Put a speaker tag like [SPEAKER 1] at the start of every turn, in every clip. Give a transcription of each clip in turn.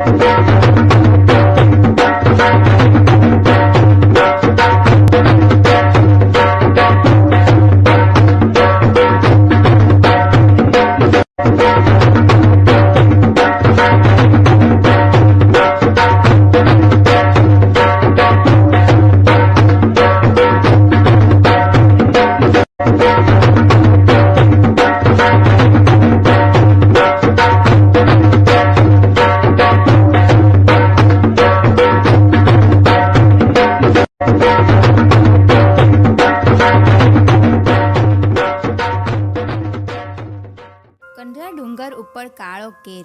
[SPEAKER 1] Thank you. કંઢરા ડુંગર ઉપર કાળો કેર.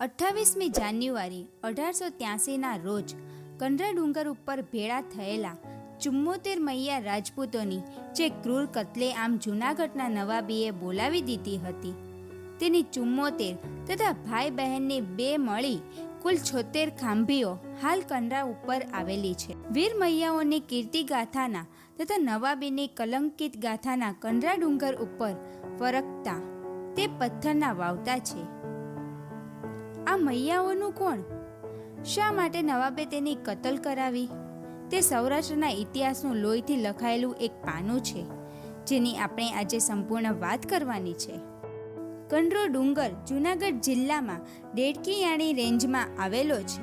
[SPEAKER 1] અઠ્ઠાવીસમી જાન્યુઆરી, અઢારસો ત્યાસીના રોજ કંઢરા ડુંગર ઉપર ભેળા થયેલા ચુમ્મોતેર મૈયા રાજપૂતોની જે ક્રૂર કત્લેઆમ જૂનાગઢના નવાબીએ બોલાવી દીધી હતી. તેની ચુમ્મોતેર તથા ભાઈ બહેનની બે મળી કુલ છોતેર ખાંભીઓ હાલ કંડરા ઉપર આવેલી છે. વીર મૈયાઓની કીર્તિ ગાથાના તથા નવાબીની કલંકિત ગાથાના કંડરા ડુંગર ઉપર ફરકતા તે પથ્થરના વાવતા છે. આ મૈયાઓનું કોણ? શા માટે નવાબે તેની કતલ કરાવી? તે સૌરાષ્ટ્રના ઇતિહાસનું લોહીથી લખાયેલું એક પાનું છે, જેની આપણે આજે સંપૂર્ણ વાત કરવાની છે. કંડરો ડુંગર જૂનાગઢ જિલ્લામાં ડેડકીયાણી રેન્જમાં આવેલો છે.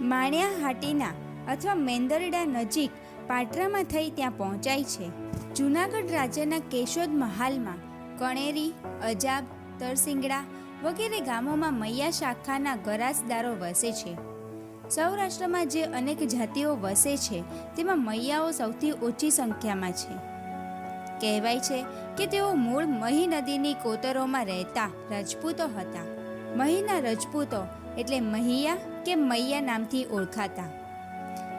[SPEAKER 1] માણ્યા હાટીના અથવા મેંદરડા નજીક પાટરામાં થઈ ત્યાં પહોંચાય છે. જૂનાગઢ રાજ્યના કેશોદ મહાલમાં કણેરી, અજાબ, તરસિંગડા વગેરે ગામોમાં મૈયા શાખાના ગરાસદારો વસે છે. સૌરાષ્ટ્રમાં જે અનેક જાતિઓ વસે છે, તેમાં મૈયાઓ સૌથી ઓછી સંખ્યામાં છે. કહેવાય છે કે તેઓ મૂળ મહી નદીની કોતરોમાં રહેતા રજપૂતો હતા. મહીના રજપૂતો એટલે મહિયા કે મૈયા નામથી ઓળખાતા.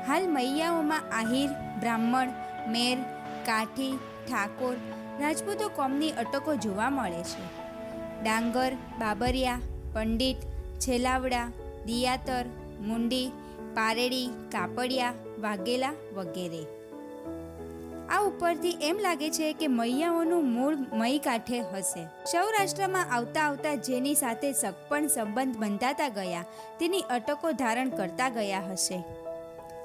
[SPEAKER 1] હાલ મૈયાઓમાં આહિર, બ્રાહ્મણ, મેર, કાઠી, ઠાકોર, રાજપૂતો કોમની અટકો જોવા મળે છે. ડાંગર, બાબરિયા, પંડિત, છેલાવડા, દિયાતર, મુંડી, પારેડી, કાપડિયા, વાઘેલા વગેરે. આ ઉપરથી એમ લાગે છે કે મૈયાઓનું મૂળ મઈ કાંઠે હશે. સૌરાષ્ટ્રમાં આવતા આવતા જેની સાથે સગપણ સંબંધ બંધાતા ગયા, તેની અટકો ધારણ કરતા ગયા હશે.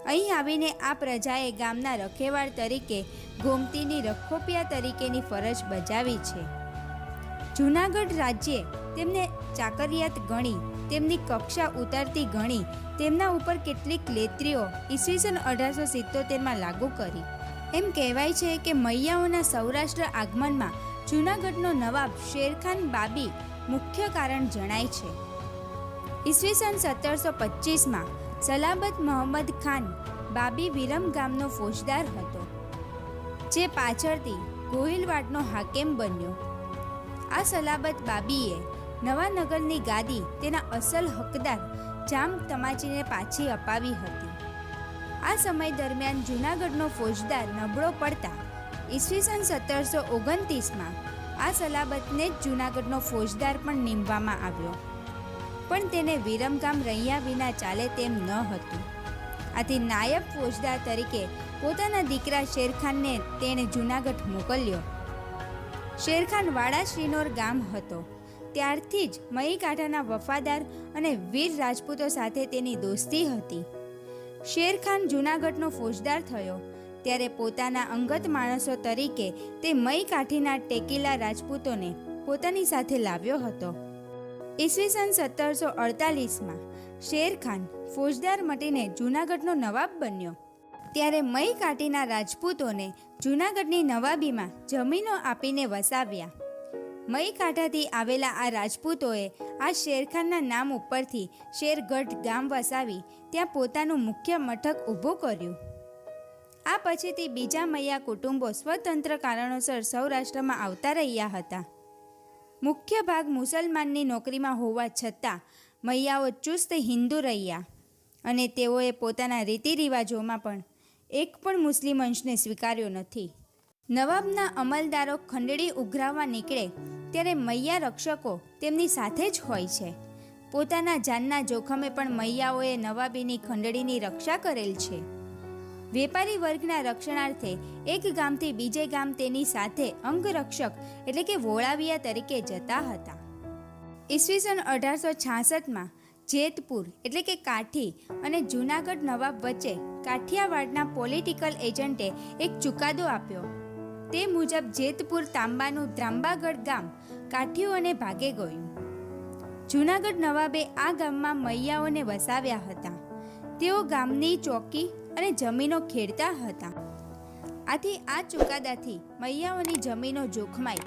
[SPEAKER 1] અહીં આવીને આ પ્રજાએ ગામના રખેવાળ તરીકે, ગોમતીની રખોપિયા તરીકેની ફરજ બજાવી છે. જૂનાગઢ રાજ્યે તેમને ચાકરિયાત ગણી, તેમની કક્ષા ઉતારતી ગણી, તેમના ઉપર કેટલીક લેત્રીઓ ઈસવીસન અઢારસો સિત્તોતેરમાં લાગુ કરી. એમ કહેવાય છે કે મૈયાઓના સૌરાષ્ટ્ર આગમનમાં જૂનાગઢનો નવાબ શેરખાન બાબી મુખ્ય કારણ જણાય છે. ઈસવીસન સત્તરસો પચીસમાં સલાબત મોહમ્મદ ખાન બાબી વિરમ ગામનો ફોજદાર હતો, જે પાછળથી ગોહિલવાડનો હાકેમ બન્યો. આ સલાબત બાબીએ નવાનગરની ગાદી તેના અસલ હકદાર જામ તમાચીને પાછી અપાવી હતી. આ સમય દરમિયાન જૂનાગઢનો ફોજદાર નબળો પડતા ઈસવીસન સત્તરસો ઓગણત્રીસમાં આ સલાબતને જ જૂનાગઢનો ફોજદાર પણ નીમવામાં આવ્યો. પણ તેને વિરમગામ રહ્યા વિના ચાલે તેમ ન હતું. આથી નાયબ ફોજદાર તરીકે પોતાના દીકરા શેરખાનને તેણે જૂનાગઢ મોકલ્યો. શેરખાન વાડા શ્રીનોર ગામ હતો. ત્યારથી જ મહીકાંઠાના વફાદાર અને વીર રાજપૂતો સાથે તેની દોસ્તી હતી. શેરખાન જૂનાગઢનો ફોજદાર થયો. ત્યારે પોતાના અંગત માણસો તરીકે તે મઈ કાઠીના ટેકીલા રાજપૂતોને પોતાની સાથે લાવ્યો હતો. ઈસવીસન સત્તરસો અડતાલીસમાં શેરખાન ફોજદાર મટીને જૂનાગઢનો નવાબ બન્યો. ત્યારે મઈ કાઠીના રાજપૂતોને જૂનાગઢની નવાબીમાં જમીનો આપીને વસાવ્યા. મઈ કાંઠાથી આવેલા આ રાજપૂતોએ આ શેરખાનના નામ ઉપરથી શેરગઢ ગામ વસાવી ત્યાં પોતાનું મુખ્ય મથક ઊભું કર્યું. આ પછીથી બીજા મૈયા કુટુંબો સ્વતંત્ર કારણોસર સૌરાષ્ટ્રમાં આવતા રહ્યા હતા. મુખ્ય ભાગ મુસલમાનની નોકરીમાં હોવા છતાં મૈયાઓ ચુસ્ત હિન્દુ રહ્યા અને તેઓએ પોતાના રીતિ રિવાજોમાં પણ એક પણ મુસ્લિમ અંશને સ્વીકાર્યો નથી. નવાબના અમલદારો ખંડડી ઉઘરાવવા નીકળે ત્યારે મૈયા રક્ષકો તેમની સાથે જ હોય છે. પોતાના જાનના જોખમે પણ મૈયાઓએ નવાબીની ખંડડીની રક્ષા કરેલ છે. વેપારી વર્ગના રક્ષણાર્થે એક ગામથી બીજે ગામ તેની સાથે અંગરક્ષક એટલે કે વોળાવિયા તરીકે જતા હતા. ઈસવીસન અઢારસો છાસઠમાં જેતપુર એટલે કે કાઠી અને જૂનાગઢ નવાબ વચ્ચે કાઠિયાવાડના પોલિટિકલ એજન્ટે એક ચુકાદો આપ્યો. તે મુજબ જેતપુર તાંબાનું ત્રાંબાગઢ ગામ કાઠીઓને ભાગે ગયું. જૂનાગઢ નવાબે આ ગામમાં મૈયાઓને વસાવ્યા હતા. તેઓ ગામની ચોકી અને જમીનો ખેડતા હતા. આથી આ ચુકાદાથી મૈયાઓની જમીનો જોખમાઈ.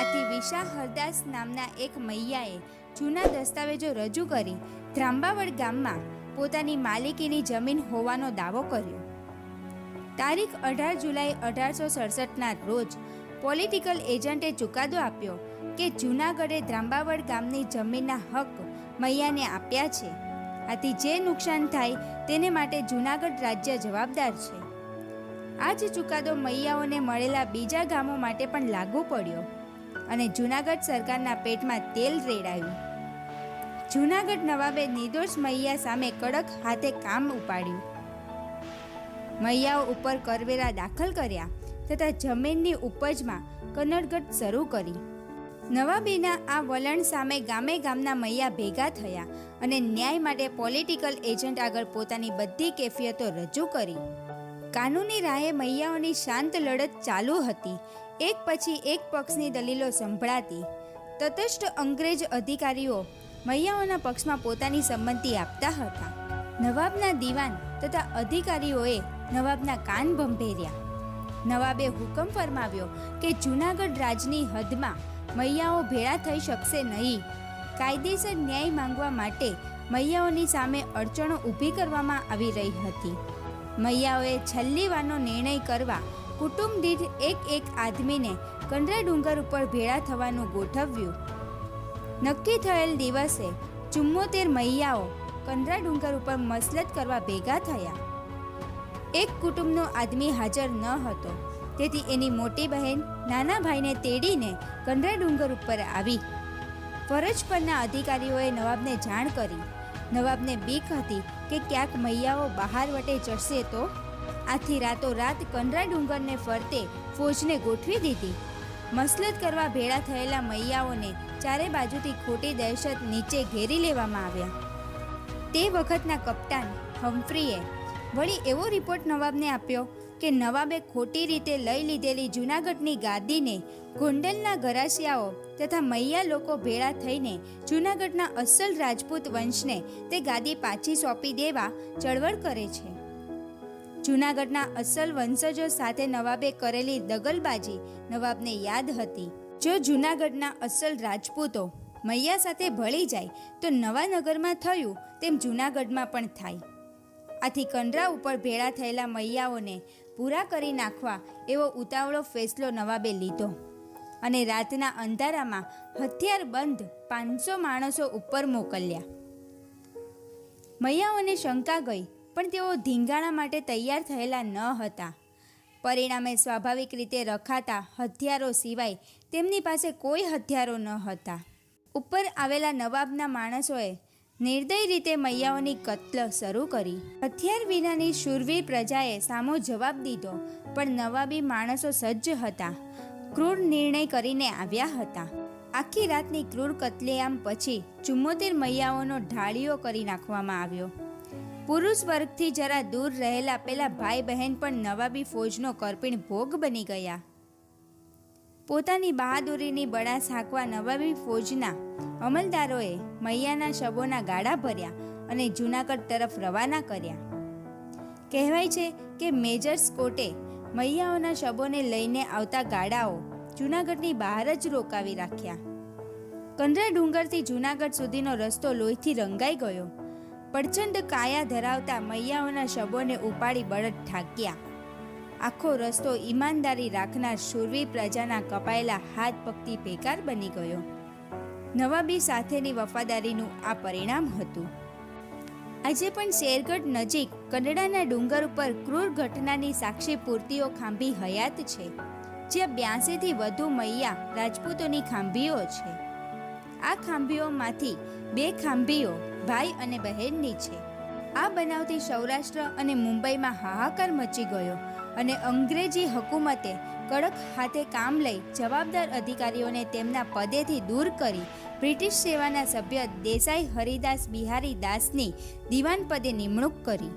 [SPEAKER 1] આથી વિશા હરદાસ નામના એક મૈયાએ જૂના દસ્તાવેજો રજૂ કરી ધ્રાંબાવડ ગામમાં પોતાની માલિકીની જમીન હોવાનો દાવો કર્યો. તારીખ અઢાર જુલાઈ અઢારસો સડસઠના રોજ પોલિટિકલ એજન્ટે ચુકાદો આપ્યો કે જૂનાગઢે ધ્રાંબાવડ ગામની જમીનના હક મૈયાને આપ્યા છે. આથી જે નુકસાન થાય તેને માટે જૂનાગઢ રાજ્ય જવાબદાર છે. આ જ ચુકાદો મૈયાઓને મળેલા બીજા ગામો માટે પણ લાગુ પડ્યો અને જૂનાગઢ સરકારના પેટમાં તેલ રેડાયું. જૂનાગઢ નવાબે નિર્દોષ મૈયા સામે કડક હાથે કામ ઉપાડ્યું. મૈયાઓ ઉપર કરવેરા દાખલ કર્યા તથા જમીનની ઉપજમાં કનડગટ શરૂ કરી. નવાબીના આ વલણ સામે ગામે ગામના મૈયા ભેગા થયા અને ન્યાય માટે પોલિટિકલ એજન્ટ આગળ પોતાની બધી કેફિયતો રજૂ કરી. કાનૂની રાહે મૈયાઓની શાંત લડત ચાલુ હતી. એક પછી એક પક્ષની દલીલો સંભળાતી. તટસ્થ અંગ્રેજ અધિકારીઓ મૈયાઓના પક્ષમાં પોતાની સંમતિ આપતા હતા. નવાબના દીવાન તથા અધિકારીઓએ નવાબના કાન ભંભેર્યા. નવાબે હુકમ ફરમાવ્યો કે જૂનાગઢ રાજની હદમાં મૈયાઓ ભેળા થઈ શકશે નહીં. કાયદેસર ન્યાય માંગવા માટે મૈયાઓની સામે અડચણો ઊભી કરવામાં આવી રહી હતી. મૈયાઓએ છેલ્લી વારનો નિર્ણય કરવા કુટુંબ દીઠ એક એક આદમીને કંડરા ડુંગર ઉપર ભેળા થવાનું ગોઠવ્યું. નક્કી થયેલ દિવસે ચુમ્મોતેર મૈયાઓ કંડરા ડુંગર ઉપર મસલત કરવા ભેગા થયા. એક કુટુંબનો આદમી હાજર ન હતો. તેથી એની મોટી બહેન નાના ભાઈને તેડીને કંડરા ડુંગર ઉપર આવી. ફરજ પરના અધિકારીઓએ નવાબને જાણ કરી. નવાબને બીક હતી કે ક્યાંક મૈયાઓ બહાર વટે ચડશે તો આથી રાતોરાત કંડરા ડુંગરને ફરતે ફોજને ગોઠવી દીધી. મસલત કરવા ભેળા થયેલા મૈયાઓને ચારે બાજુથી ખોટી દહેશત નીચે ઘેરી લેવામાં આવ્યા. તે વખતના કપ્તાન હમ્ફ્રીએ વળી એવો રિપોર્ટ નવાબને આપ્યો કે નવાબે ખોટી રીતે લઈ લીધેલી જૂનાગઢની ગાદીને ગોંડલના ગરાસિયાઓ તથા મૈયા લોકો ભેળા થઈને જૂનાગઢના અસલ રાજપૂત વંશને તે ગાદી પાછી સોંપી દેવા ચળવળ કરે છે. જૂનાગઢના અસલ વંશજો સાથે નવાબે કરેલી દગલબાજી નવાબને યાદ હતી. જો જૂનાગઢના અસલ રાજપૂતો મૈયા સાથે ભળી જાય તો નવા નગરમાં થયું તેમ જૂનાગઢમાં પણ થાય. આથી કંડરા ઉપર ભેળા થયેલા મૈયાઓને પૂરા કરી નાખવા એવો ઉતાવળો ફેસલો નવાબે લીધો. અને રાતના અંધારામાં હથિયાર બંધ પાંચસો માણસો ઉપર મોકલ્યા. મૈયાઓને શંકા ગઈ, પણ તેઓ ધીંગાણા માટે તૈયાર થયેલા ન હતા. પરિણામે સ્વાભાવિક રીતે રખાતા હથિયારો સિવાય તેમની પાસે કોઈ હથિયારો ન હતા. ઉપર આવેલા નવાબના માણસોએ નિર્દય રીતે મૈયાઓની કત્લ શરૂ કરી. હથિયાર વિનાની શૂરવીર પ્રજાએ સામો જવાબ દીધો, પણ નવાબી માણસો સજ્જ હતા. ક્રૂર નિર્ણય કરીને આવ્યા હતા. આખી રાતની ક્રૂર કતલેઆમ પછી ચુમ્મોતેર મૈયાઓનો ઢાળીઓ કરી નાખવામાં આવ્યો. પુરુષ વર્ગથી જરા દૂર રહેલા પેલા ભાઈ બહેન પણ નવાબી ફોજનો કરપીણ ભોગ બની ગયા. પોતાની બહાદુરીની બળા સાંકવા નવાબી ફોજના અમલદારોએ મૈયાના શબોના ગાડા ભર્યા અને જૂનાગઢ તરફ રવાના કર્યા. કહેવાય છે કે મેજર સ્કોટે મૈયાઓના શબોને લઈને આવતા ગાડાઓ જૂનાગઢની બહાર જ રોકાવી રાખ્યા. કંડરા ડુંગરથી જૂનાગઢ સુધીનો રસ્તો લોહીથી રંગાઈ ગયો. પ્રચંડ કાયા ધરાવતા મૈયાઓના શબોને ઉપાડી બળદ ઠાક્યા. આખો રસ્તો ઈમાનદારી રાખનાર શૂરવીર પ્રજાના કપાયેલા હાથ પગથી બેકાર બની ગયો. નવાબી સાથેની વફાદારીનું આ પરિણામ હતું. આજે પણ શેરગઢ નજીક કંડડાના ડુંગર ઉપર ક્રૂર ઘટનાની સાક્ષી પૂર્તિઓ ખાંભી હયાત છે, જ્યાં બ્યાસીથી વધુ મૈયા રાજપૂતોની ખાંભીઓ છે. આ ખાંભીઓમાંથી બે ખાંભીઓ ભાઈ અને બહેનની છે. આ બનાવથી સૌરાષ્ટ્ર અને મુંબઈમાં હાહાકાર મચી ગયો. અને અંગ્રેજી હકુમતે કડક હાથે કામ લઈ જવાબદાર અધિકારીઓને તેમના પદેથી દૂર કરી બ્રિટિશ સેવાના સભ્ય દેસાઈ હરિદાસ બિહારી દાસની દિવાન પદે નિમણૂક કરી.